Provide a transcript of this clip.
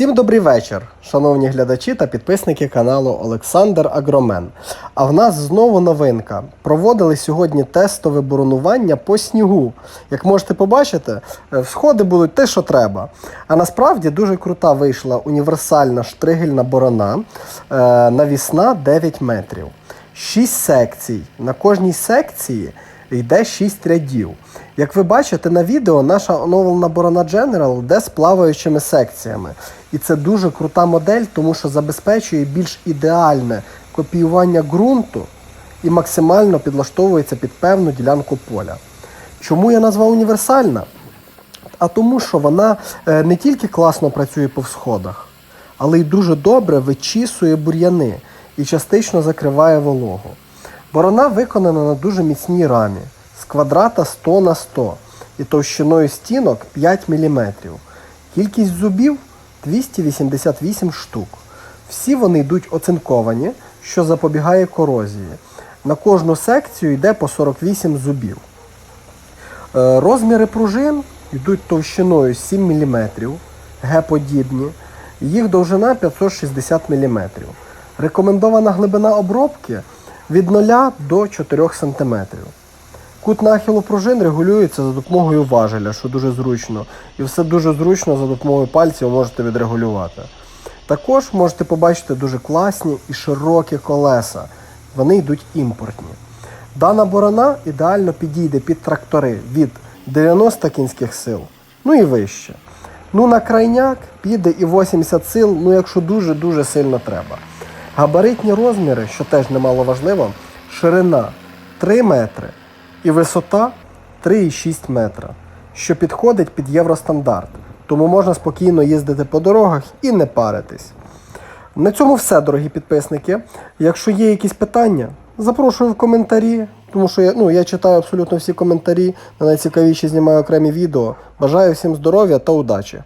Всім добрий вечір, шановні глядачі та підписники каналу Олександр Агромен. А в нас знову новинка. Проводили сьогодні тестове боронування по снігу. Як можете побачити, е, всходи будуть те, що треба. А насправді дуже крута вийшла універсальна штригельна борона е, навісна 9 метрів. 6 секцій. На кожній секції йде 6 рядів. Як ви бачите на відео, наша оновлена борона General йде з плаваючими секціями. І це дуже крута модель, тому що забезпечує більш ідеальне копіювання ґрунту і максимально підлаштовується під певну ділянку поля. Чому я назвав універсальна? А тому, що вона е, не тільки класно працює по всходах, але й дуже добре вичісує бур'яни і частично закриває вологу. Борона виконана на дуже міцній рамі з квадрата 100 на 100 і товщиною стінок 5 мм. Кількість зубів 288 штук. Всі вони йдуть оцинковані, що запобігає корозії. На кожну секцію йде по 48 зубів. Е, Розміри пружин йдуть товщиною 7 мм, Г-подібні. Їх довжина 560 мм. Рекомендована глибина обробки від 0 до 4 см. Кут нахилу пружин регулюється за допомогою важеля, що дуже зручно. І все дуже зручно за допомогою пальців можете відрегулювати. Також можете побачити дуже класні і широкі колеса. Вони йдуть імпортні. Дана борона ідеально підійде під трактори від 90 кінських сил, ну і вище. Ну на крайняк піде і 80 сил, ну якщо дуже-дуже сильно треба. Габаритні розміри, що теж немало важливо, ширина 3 метри і висота 3,6 метра, що підходить під євростандарт. Тому можна спокійно їздити по дорогах і не паритись. На цьому все, дорогі підписники. Якщо є якісь питання, запрошую в коментарі, тому що я, ну, я читаю абсолютно всі коментарі, на найцікавіші знімаю окремі відео. Бажаю всім здоров'я та удачі!